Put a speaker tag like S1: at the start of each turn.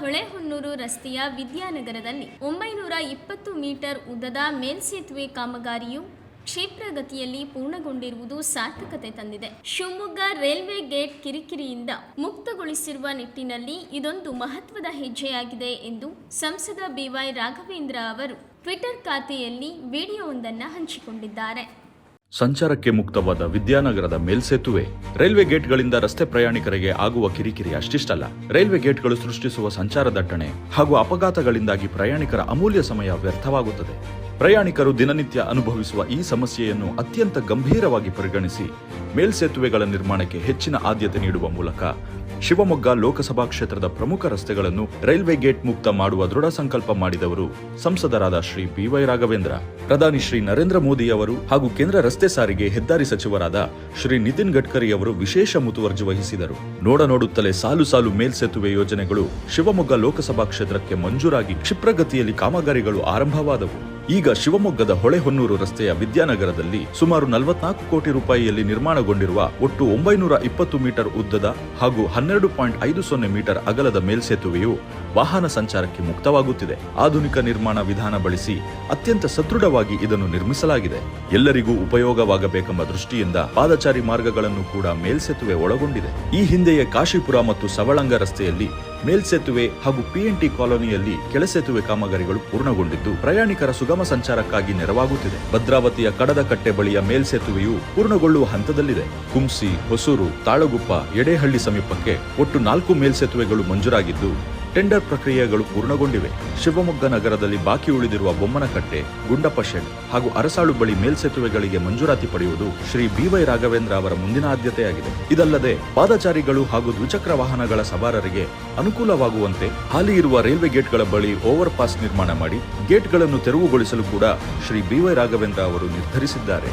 S1: ಹೊಳೆಹೊನ್ನೂರು ರಸ್ತೆಯ ವಿದ್ಯಾನಗರದಲ್ಲಿ ಒಂಬೈನೂರ ಇಪ್ಪತ್ತು ಮೀಟರ್ ಉದ್ದದ ಮೇಲ್ಸೇತುವೆ ಕಾಮಗಾರಿಯು ಕ್ಷಿಪ್ರಗತಿಯಲ್ಲಿ ಪೂರ್ಣಗೊಂಡಿರುವುದು ಸಾರ್ಥಕತೆ ತಂದಿದೆ. ಶಿವಮೊಗ್ಗ ರೈಲ್ವೆ ಗೇಟ್ ಕಿರಿಕಿರಿಯಿಂದ ಮುಕ್ತಗೊಳಿಸಿರುವ ನಿಟ್ಟಿನಲ್ಲಿ ಇದೊಂದು ಮಹತ್ವದ ಹೆಜ್ಜೆಯಾಗಿದೆ ಎಂದು ಸಂಸದ ಬಿವೈ ರಾಘವೇಂದ್ರ ಅವರು ಟ್ವಿಟರ್ ಖಾತೆಯಲ್ಲಿ ವಿಡಿಯೋವೊಂದನ್ನು ಹಂಚಿಕೊಂಡಿದ್ದಾರೆ.
S2: ಸಂಚಾರಕ್ಕೆ ಮುಕ್ತವಾದ ವಿದ್ಯಾನಗರದ ಮೇಲ್ಸೇತುವೆ. ರೈಲ್ವೆ ಗೇಟ್ಗಳಿಂದ ರಸ್ತೆ ಪ್ರಯಾಣಿಕರಿಗೆ ಆಗುವ ಕಿರಿಕಿರಿ ಅಷ್ಟಿಷ್ಟಲ್ಲ. ರೈಲ್ವೆ ಗೇಟ್ಗಳು ಸೃಷ್ಟಿಸುವ ಸಂಚಾರ ದಟ್ಟಣೆ ಹಾಗೂ ಅಪಘಾತಗಳಿಂದಾಗಿ ಪ್ರಯಾಣಿಕರ ಅಮೂಲ್ಯ ಸಮಯ ವ್ಯರ್ಥವಾಗುತ್ತದೆ. ಪ್ರಯಾಣಿಕರು ದಿನನಿತ್ಯ ಅನುಭವಿಸುವ ಈ ಸಮಸ್ಯೆಯನ್ನು ಅತ್ಯಂತ ಗಂಭೀರವಾಗಿ ಪರಿಗಣಿಸಿ ಮೇಲ್ಸೇತುವೆಗಳ ನಿರ್ಮಾಣಕ್ಕೆ ಹೆಚ್ಚಿನ ಆದ್ಯತೆ ನೀಡುವ ಮೂಲಕ ಶಿವಮೊಗ್ಗ ಲೋಕಸಭಾ ಕ್ಷೇತ್ರದ ಪ್ರಮುಖ ರಸ್ತೆಗಳನ್ನು ರೈಲ್ವೆ ಗೇಟ್ ಮುಕ್ತ ಮಾಡುವ ದೃಢ ಸಂಕಲ್ಪ ಮಾಡಿದವರು ಸಂಸದರಾದ ಶ್ರೀ ಬಿವೈ ರಾಘವೇಂದ್ರ, ಪ್ರಧಾನಿ ಶ್ರೀ ನರೇಂದ್ರ ಮೋದಿ ಅವರು ಹಾಗೂ ಕೇಂದ್ರ ರಸ್ತೆ ಸಾರಿಗೆ ಹೆದ್ದಾರಿ ಸಚಿವರಾದ ಶ್ರೀ ನಿತಿನ್ ಗಡ್ಕರಿ ಅವರು ವಿಶೇಷ ಮುತುವರ್ಜಿ ವಹಿಸಿದರು. ನೋಡ ನೋಡುತ್ತಲೇ ಸಾಲು ಸಾಲು ಮೇಲ್ಸೇತುವೆ ಯೋಜನೆಗಳು ಶಿವಮೊಗ್ಗ ಲೋಕಸಭಾ ಕ್ಷೇತ್ರಕ್ಕೆ ಮಂಜೂರಾಗಿ ಕ್ಷಿಪ್ರಗತಿಯಲ್ಲಿ ಕಾಮಗಾರಿಗಳು ಆರಂಭವಾದವು. ಈಗ ಶಿವಮೊಗ್ಗದ ಹೊಳೆಹೊನ್ನೂರು ರಸ್ತೆಯ ವಿದ್ಯಾನಗರದಲ್ಲಿ ಸುಮಾರು ನಲವತ್ನಾಲ್ಕು ಕೋಟಿ ರೂಪಾಯಿಯಲ್ಲಿ ನಿರ್ಮಾಣಗೊಂಡಿರುವ ಒಟ್ಟು ಒಂಬೈನೂರ ಇಪ್ಪತ್ತು ಮೀಟರ್ ಉದ್ದದ ಹಾಗೂ ಹನ್ನೆರಡು ಪಾಯಿಂಟ್ ಐದು ಸೊನ್ನೆ ಮೀಟರ್ ಅಗಲದ ಮೇಲ್ಸೇತುವೆಯು ವಾಹನ ಸಂಚಾರಕ್ಕೆ ಮುಕ್ತವಾಗುತ್ತಿದೆ. ಆಧುನಿಕ ನಿರ್ಮಾಣ ವಿಧಾನ ಬಳಸಿ ಅತ್ಯಂತ ಸದೃಢವಾಗಿ ಇದನ್ನು ನಿರ್ಮಿಸಲಾಗಿದೆ. ಎಲ್ಲರಿಗೂ ಉಪಯೋಗವಾಗಬೇಕೆಂಬ ದೃಷ್ಟಿಯಿಂದ ಪಾದಚಾರಿ ಮಾರ್ಗಗಳನ್ನು ಕೂಡ ಮೇಲ್ಸೇತುವೆ ಒಳಗೊಂಡಿದೆ. ಈ ಹಿಂದೆಯೇ ಕಾಶಿಪುರ ಮತ್ತು ಸವಳಂಗ ರಸ್ತೆಯಲ್ಲಿ ಮೇಲ್ಸೇತುವೆ ಹಾಗೂ ಪಿಎನ್ಟಿ ಕಾಲೋನಿಯಲ್ಲಿ ಕೆಳಸೇತುವೆ ಕಾಮಗಾರಿಗಳು ಪೂರ್ಣಗೊಂಡಿದ್ದು, ಪ್ರಯಾಣಿಕರ ಸುಗಮ ಸಂಚಾರಕ್ಕಾಗಿ ನೆರವಾಗುತ್ತಿದೆ. ಭದ್ರಾವತಿಯ ಕಡದಕಟ್ಟೆ ಬಳಿಯ ಮೇಲ್ಸೇತುವೆಯು ಪೂರ್ಣಗೊಳ್ಳುವ ಹಂತದಲ್ಲಿದೆ. ಕುಂಸಿ, ಹೊಸೂರು, ತಾಳಗುಪ್ಪ, ಎಡೆಹಳ್ಳಿ ಸಮೀಪಕ್ಕೆ ಒಟ್ಟು ನಾಲ್ಕು ಮೇಲ್ಸೇತುವೆಗಳು ಮಂಜೂರಾಗಿದ್ದು ಟೆಂಡರ್ ಪ್ರಕ್ರಿಯೆಗಳು ಪೂರ್ಣಗೊಂಡಿವೆ. ಶಿವಮೊಗ್ಗ ನಗರದಲ್ಲಿ ಬಾಕಿ ಉಳಿದಿರುವ ಬೊಮ್ಮನಕಟ್ಟೆ, ಗುಂಡಪ್ಪ ಶೆಡ್ ಹಾಗೂ ಅರಸಾಳು ಬಳಿ ಮೇಲ್ಸೇತುವೆಗಳಿಗೆ ಮಂಜೂರಾತಿ ಪಡೆಯುವುದು ಶ್ರೀ ಬಿವೈ ರಾಘವೇಂದ್ರ ಅವರ ಮುಂದಿನ ಆದ್ಯತೆಯಾಗಿದೆ. ಇದಲ್ಲದೆ ಪಾದಚಾರಿಗಳು ಹಾಗೂ ದ್ವಿಚಕ್ರ ವಾಹನಗಳ ಸವಾರರಿಗೆ ಅನುಕೂಲವಾಗುವಂತೆ ಹಾಲಿ ಇರುವ ರೈಲ್ವೆ ಗೇಟ್ಗಳ ಬಳಿ ಓವರ್ ಪಾಸ್ ನಿರ್ಮಾಣ ಮಾಡಿ ಗೇಟ್ಗಳನ್ನು ತೆರವುಗೊಳಿಸಲು ಕೂಡ ಶ್ರೀ ಬಿವೈ ರಾಘವೇಂದ್ರ ಅವರು ನಿರ್ಧರಿಸಿದ್ದಾರೆ.